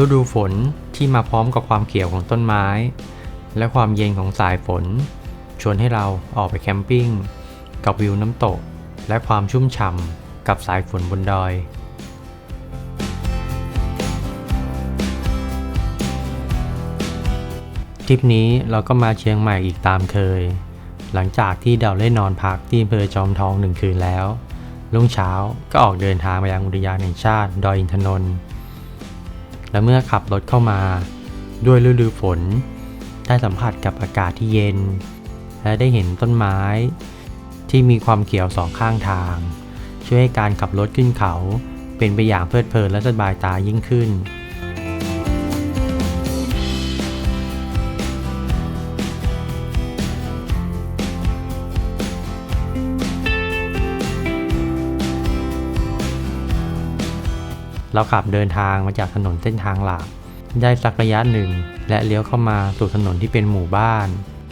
ฤดูฝนที่มาพร้อมกับความเขียวของต้นไม้ และความเย็นของสายฝน ชวนให้เราออกไปแคมปิ้ง กับวิวน้ำตก และความชุ่มฉ่ำกับสายฝนบนดอยทริปนี้เราก็มาเชียงใหม่อีกตามเคย หลังจากที่เราได้นอนพักที่อำเภอจอมทองหนึ่งคืนแล้ว รุ่งเช้าก็ออกเดินทางไปยังอุทยานแห่งชาติดอยอินทนนท์ และเมื่อขับรถเข้ามา ด้วยฤดูฝน ได้สัมผัสกับอากาศที่เย็น และได้เห็นต้นไม้ ที่มีความเขียวสองข้างทาง ช่วยให้การขับรถขึ้นเขา เป็นไปอย่างเพลิดเพลินและสบายตายิ่งขึ้น เราขับเดินทางมาจากถนนเส้นทางหลักได้สักระยะหนึ่ง และเลี้ยวเข้ามาสู่ถนนที่เป็นหมู่บ้าน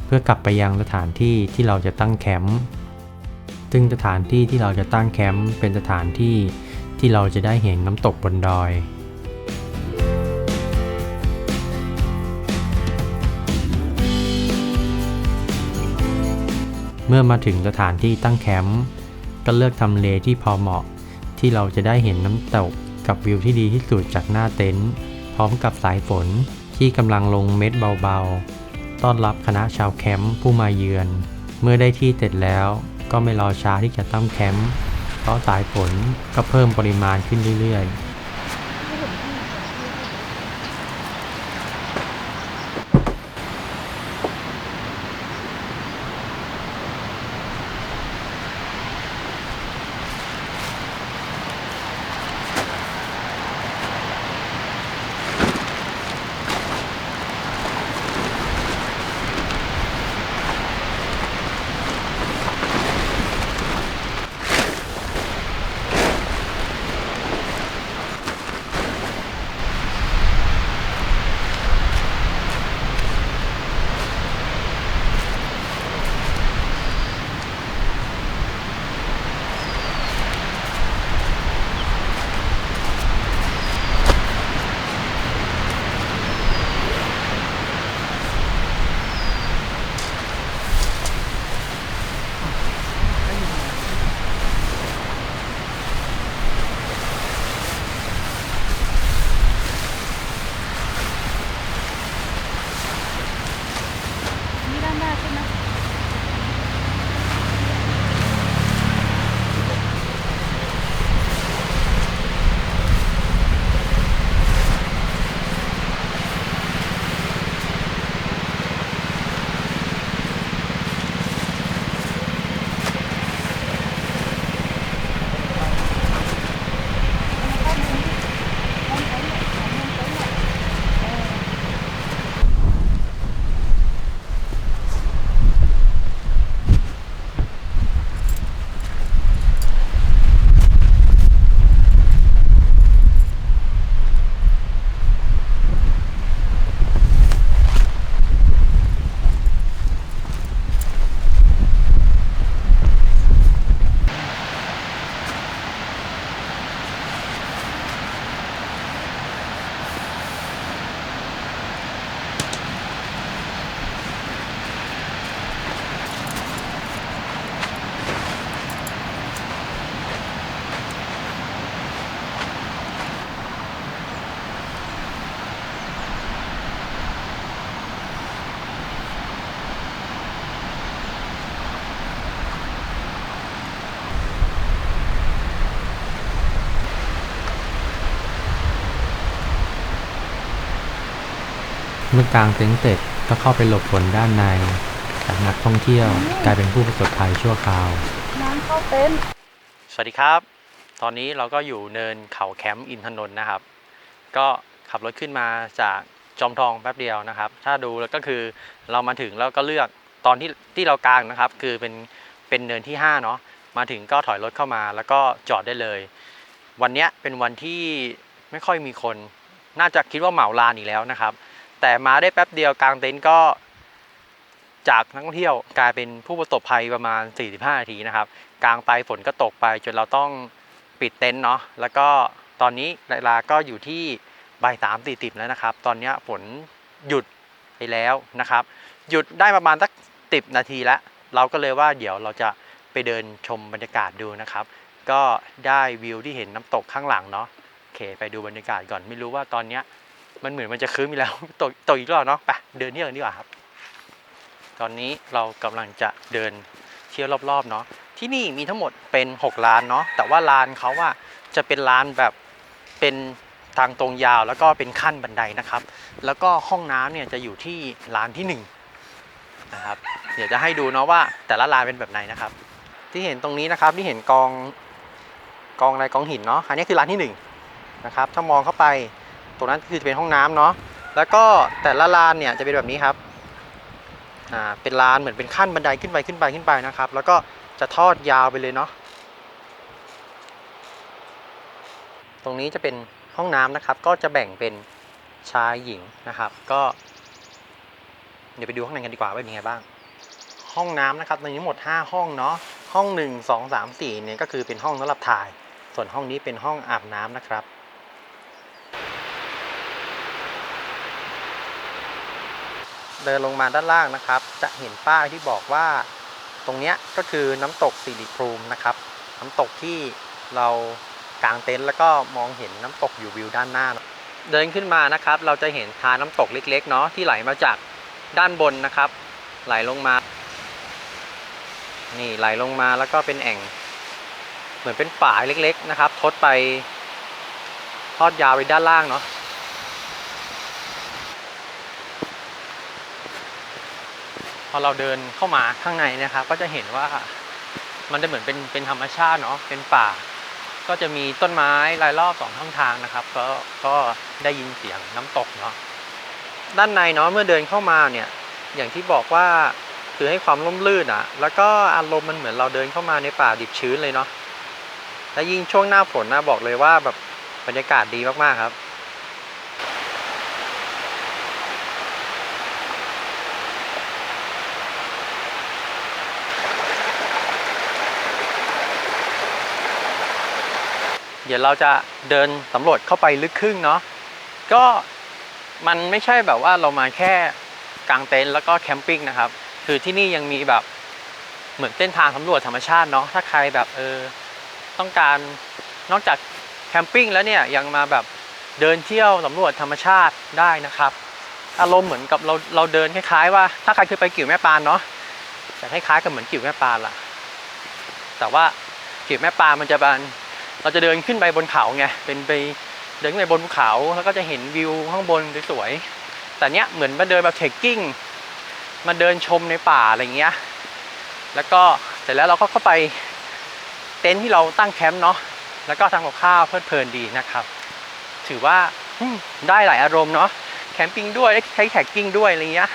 เพื่อกลับไปยังสถานที่ที่เราจะตั้งแคมป์ซึ่งสถานที่ที่เราจะตั้งแคมป์เป็นสถานที่ที่เราจะได้เห็นน้ำตกบนดอย เมื่อมาถึงสถานที่ตั้งแคมป์ก็เลือกทำเลที่พอเหมาะที่เราจะได้เห็นน้ำตก กับวิวที่ดีที่สุดจากหน้าเต็นท์พร้อมกับสายฝนที่กำลังลงเม็ดเบาๆ ต้อนรับคณะชาวแคมป์ผู้มาเยือน เมื่อได้ที่เสร็จแล้วก็ไม่รอช้าที่จะตั้งแคมป์เพราะสายฝนก็เพิ่มปริมาณขึ้นเรื่อยๆ เมื่อกางเต็นท์เสร็จก็เข้าไปหลบฝนด้านใน จากนักท่องเที่ยวกลายเป็นผู้ประสบภัยชั่วคราว น้ำเข้าเต็นท์สวัสดีครับ ตอนนี้เราก็อยู่เนินเขาแคมป์อินทนนท์นะครับ ก็ขับรถขึ้นมาจากจอมทองแป๊บเดียวนะครับ ถ้าดูแล้วก็คือเรามาถึงแล้วก็เลือกตอนที่ที่เรากางนะครับ คือเป็นเป็นเนินที่5เนาะมาถึงก็ถอยรถเข้ามาแล้วก็จอดได้เลย วันเนี้ยเป็นวันที่ไม่ค่อยมีคน น่าจะคิดว่าเหมาลานอีกแล้วนะครับ แต่มาได้แป๊บเดียวกลางเต็นท์ก็จากนักท่องเที่ยวกลายเป็นผู้ประสบภัยประมาณ 45 นาทีนะครับ กลางไปฝนก็ตกไปจนเราต้องปิดเต็นท์เนาะแล้วก็ตอนนี้เวลาก็อยู่ที่บ่ายสามสี่สิบแล้วนะครับ ตอนนี้ฝนหยุดไปแล้วนะครับ หยุดได้ประมาณสักสิบนาทีแล้ว เราก็เลยว่าเดี๋ยวเราจะไปเดินชมบรรยากาศดูนะครับ ก็ได้วิวที่เห็นน้ำตกข้างหลังเนาะโอเค ไปดูบรรยากาศก่อนไม่รู้ว่าตอนนี้ มันเหมือนมันจะคืนมีแล้วตกตกอีกรอบเนาะไปเดินเที่ยวกันดีกว่าครับ ตอนนี้เรากำลังจะเดินเที่ยวรอบๆเนาะที่นี่มีทั้งหมดเป็น6ร้านเนาะแต่ว่าร้านเขาว่าจะเป็นร้านแบบเป็นทางตรงยาวแล้วก็เป็นขั้นบันไดนะครับ แล้วก็ห้องน้ำเนี่ยจะอยู่ที่ร้านที่หนึ่งนะครับเดี๋ยวจะให้ดูเนาะว่าแต่ละร้านเป็นแบบไหนนะครับ ที่เห็นตรงนี้นะครับที่เห็นกองกองอะไรกองหินเนาะอันนี้คือร้านที่หนึ่งนะครับถ้ามองเข้าไป ตรงนั้นคือจะเป็นห้องน้ำเนาะแล้วก็แต่ละร้านเนี่ยจะเป็นแบบนี้ครับอ่าเป็นร้านเหมือนเป็นขั้นบันไดขึ้นไปขึ้นไปขึ้นไปนะครับ แล้วก็จะทอดยาวไปเลยเนาะตรงนี้จะเป็นห้องน้ำนะครับ ก็จะแบ่งเป็นชายหญิงนะครับ ก็ เดี๋ยวไปดูข้างในกันดีกว่าว่าเป็นยังไงบ้าง ห้องน้ำนะครับในนี้หมด 5 ห้องเนาะห้อง 1 2 3 4เนี่ยก็คือเป็นห้องสำหรับถ่าย ส่วนห้องนี้เป็นห้องอาบน้ำนะครับ เดินลงมาด้านล่างนะครับ จะเห็นป้ายที่บอกว่าตรงนี้ก็คือน้ำตกสิริภูมินะครับ น้ำตกที่เรากางเต็นท์แล้วก็มองเห็นน้ำตกอยู่วิวด้านหน้า เดินขึ้นมานะครับ เราจะเห็นทานน้ำตกเล็กๆเนาะที่ไหลมาจากด้านบนนะครับ ไหลลงมา นี่ไหลลงมาแล้วก็เป็นแอ่ง เหมือนเป็นฝายเล็ก ๆนะครับ ทดไปทอดยาวไปด้านล่างเนาะ พอเราเดินเข้ามาข้างในนะครับ ก็จะเห็นว่ามันจะเหมือนเป็นเป็นธรรมชาติเนาะเป็นป่า ก็จะมีต้นไม้รายรอบสองข้างทางนะครับ ก็ก็ได้ยินเสียงน้ำตกเนาะด้านในเนาะเมื่อเดินเข้ามาเนี่ยอย่างที่บอกว่าคือให้ความร่มรื่นอะ่ะ แล้วก็อารมณ์มันเหมือนเราเดินเข้ามาในป่าดิบชื้นเลยเนาะและยิ่งช่วงหน้าฝนนะบอกเลยว่าแบบบรรยากาศดีมากๆครับ เดี๋ยวเราจะเดินสำรวจเข้าไปลึกครึ่งเนาะก็มันไม่ใช่แบบว่าเรามาแค่กางเต็นท์แล้วก็แคมปิ้งนะครับ คือที่นี่ยังมีแบบเหมือนเส้นทางสำรวจธรรมชาติเนาะถ้าใครแบบเออต้องการนอกจากแคมปิ้งแล้วเนี่ยยังมาแบบเดินเที่ยวสำรวจธรรมชาติได้นะครับ อารมณ์เหมือนกับเราเราเดินคล้ายๆว่าถ้าใครเคยไปกิ่วแม่ปานเนาะจะคล้ายๆกับเหมือนกิ่วแม่ปานล่ะ แต่ว่ากิ่วแม่ปานมันจะเป็น เราจะเดินขึ้นไปบนเขาไงเป็นไปเดินขึ้นไปบนภูเขาแล้วก็จะเห็นวิวข้างบนสวยๆแต่เนี้ยเหมือนมาเดินแบบเทคกิ้งมาเดินชมในป่าอะไรเงี้ยแล้วก็เสร็จแล้วเราก็เข้าไปเต็นท์ที่เราตั้งแคมป์เนาะแล้วก็ทำกับข้าวเพลิดเพลินดีนะครับ ถือว่าได้หลายอารมณ์เนาะแคมปิ้งด้วยได้ใช้แท็กกิ้งด้วยอะไรเงี้ย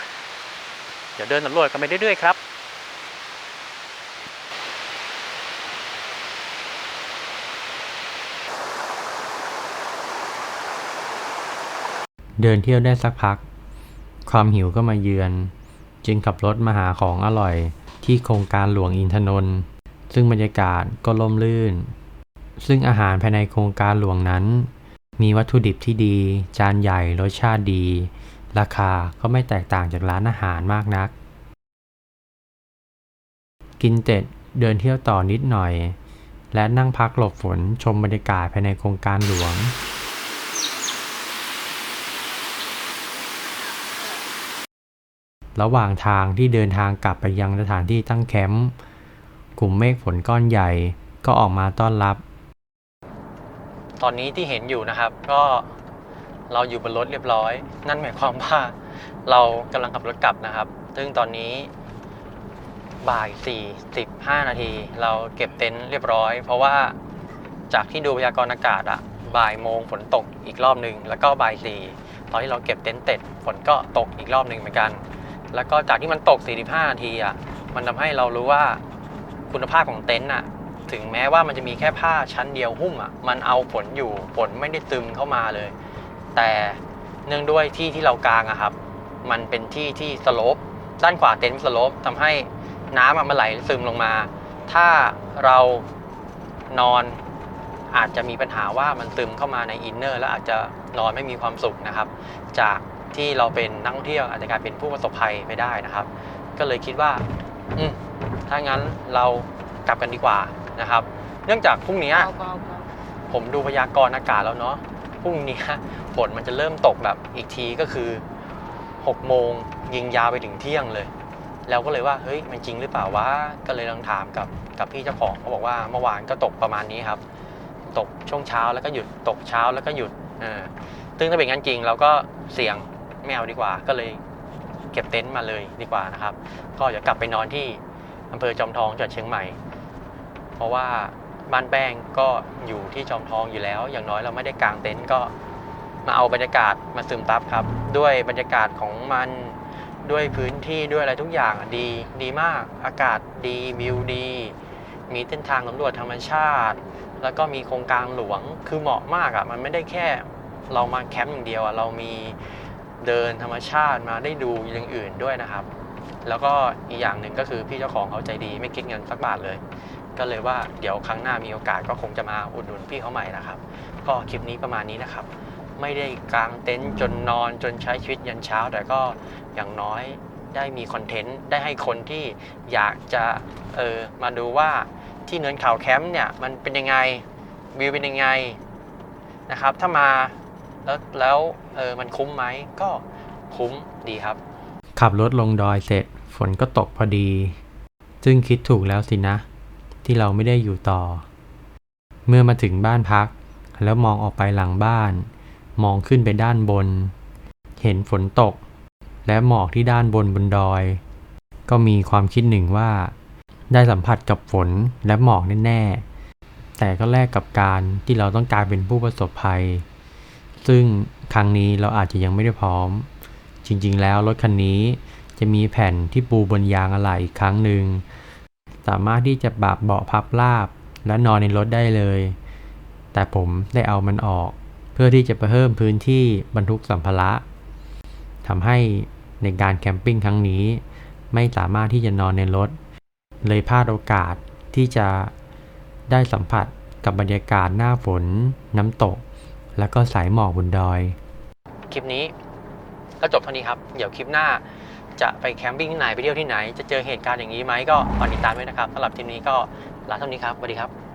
เดี๋ยวเดินสำรวจกันไปเรื่อยๆครับ เดินเที่ยวได้สักพัก ความหิวก็มาเยือน จึงขับรถมาหาของอร่อยที่โครงการหลวงอินทนนท์ซึ่งบรรยากาศก็ล่มลื่น ซึ่งอาหารภายในโครงการหลวงนั้น มีวัตถุดิบที่ดี จานใหญ่รสชาติดี ราคาก็ไม่แตกต่างจากร้านอาหารมากนัก กินเสร็จเดินเที่ยวต่อนิดหน่อย และนั่งพักหลบฝนชมบรรยากาศภายในโครงการหลวง ระหว่างทางที่เดินทางกลับไปยังสถานที่ตั้งแคมป์กลุ่มเมฆฝนก้อนใหญ่ก็ออกมาต้อนรับ ตอนนี้ที่เห็นอยู่นะครับ ก็เราอยู่บนรถเรียบร้อย นั่นหมายความว่าเรากำลังขับรถกลับนะครับ ซึ่งตอนนี้บ่าย45นาที เราเก็บเต็นท์เรียบร้อย เพราะว่าจากที่ดูพยากรณ์อากาศอะบ่ายโมงฝนตกอีกรอบหนึ่งแล้วก็บ่ายสี่ตอนที่เราเก็บเต็นท์เสร็จฝนก็ตกอีกรอบหนึ่งเหมือนกัน แล้วก็จากที่มันตก 45 นาทีอะ มันทำให้เรารู้ว่าคุณภาพของเต็นท์อะ ถึงแม้ว่ามันจะมีแค่ผ้าชั้นเดียวหุ้มอะ มันเอาฝนอยู่ ฝนไม่ได้ซึมเข้ามาเลย แต่เนื่องด้วยที่ที่เรากางอะครับ มันเป็นที่ที่สโลป ด้านขวาเต็นท์สโลปทำให้น้ำมันไหลซึมลงมา ถ้าเรานอนอาจจะมีปัญหาว่ามันซึมเข้ามาในอินเนอร์แล้วอาจจะนอนไม่มีความสุขนะครับ จาก ที่เราเป็นนักท่องเที่ยวอาจจะกลายเป็นผู้ประสบภัยไปได้นะครับ ก็เลยคิดว่า อืมถ้างั้นเรากลับกันดีกว่านะครับ เนื่องจากพรุ่งนี้ เบาเบาเบาผมดูพยากรณ์อากาศแล้วเนาะ พรุ่งนี้ ฝนมันจะเริ่มตกแบบอีกทีก็คือ6โมงยิงยาวไปถึงเที่ยงเลย แล้วก็เลยว่าเฮ้ยมันจริงหรือเปล่าวะ ก็เลยลองถามกับกับพี่เจ้าของเขาบอกว่าเมื่อวานก็ตกประมาณนี้ครับ ตกช่วงเช้าแล้วก็หยุดตกเช้าแล้วก็หยุดเออซึ่งถ้าเป็นงั้นจริงเราก็เสี่ยง ไม่เอาดีกว่า ก็เลยเก็บเต็นท์มาเลยดีกว่านะครับ ก็อย่ากลับไปนอนที่อำเภอจอมทองจังหวัดเชียงใหม่ เพราะว่าบ้านแป้งก็อยู่ที่จอมทองอยู่แล้ว อย่างน้อยเราไม่ได้กางเต็นท์ก็มาเอาบรรยากาศมาซึมซับครับ ด้วยบรรยากาศของมันด้วยพื้นที่ด้วยอะไรทุกอย่างดีดีมากอากาศดีวิวดี มีเส้นทางสำรวจธรรมชาติ แล้วก็มีโครงการหลวงคือเหมาะมากอะ่ะมันไม่ได้แค่เรามาแคมป์อย่างเดียวอะ่ะเรามี เดินธรรมชาติมาได้ดูอย่างอื่นด้วยนะครับ แล้วก็อีกอย่างหนึ่งก็คือพี่เจ้าของเขาใจดีไม่คิดเงินสักบาทเลย ก็เลยว่าเดี๋ยวครั้งหน้ามีโอกาสก็คงจะมาอุดหนุนพี่เขาใหม่นะครับ ก็คลิปนี้ประมาณนี้นะครับ ไม่ได้กางเต็นท์จนนอนจนใช้ชีวิตยันเช้า แต่ก็อย่างน้อยได้มีคอนเทนต์ได้ให้คนที่อยากจะเออมาดูว่าที่เนินเขาแคมป์เนี่ยมันเป็นยังไงวิวเป็นยังไงนะครับ ถ้ามา แล้วแล้วเออมันคุ้มไหมก็คุ้มดีครับ ขับรถลงดอยเสร็จฝนก็ตกพอดี ซึ่งคิดถูกแล้วสินะ ที่เราไม่ได้อยู่ต่อ เมื่อมาถึงบ้านพัก แล้วมองออกไปหลังบ้าน มองขึ้นไปด้านบน เห็นฝนตก และหมอกที่ด้านบนบนดอย ก็มีความคิดหนึ่งว่า ได้สัมผัสกับฝนและหมอกแน่ๆแต่ก็แลกกับการที่เราต้องกลายเป็นผู้ประสบภัย ซึ่งครั้งนี้เราอาจจะยังไม่ได้พร้อม จริงๆ แล้วรถคันนี้จะมีแผ่นที่ปูบนยางอะไหล่อีกครั้งหนึ่ง สามารถที่จะปรับเบาะพับราบ และนอนในรถได้เลย แต่ผมได้เอามันออก เพื่อที่จะเพิ่มพื้นที่บรรทุกสัมภาระทำให้ในการแคมปิ้งครั้งนี้ ไม่สามารถที่จะนอนในรถ เลยพลาดโอกาสที่จะได้สัมผัสกับบรรยากาศหน้าฝน น้ำตก แล้วก็สายหมอกบนดอย คลิปนี้ก็จบเท่านี้ครับ เดี๋ยวคลิปหน้าจะไปแคมปิ้งที่ไหนไปเที่ยวที่ไหน จะเจอเหตุการณ์อย่างนี้ไหมก็ฝากติดตามด้วยนะครับสำหรับคลิปนี้ก็ลาเท่านี้ครับสวัสดีครับ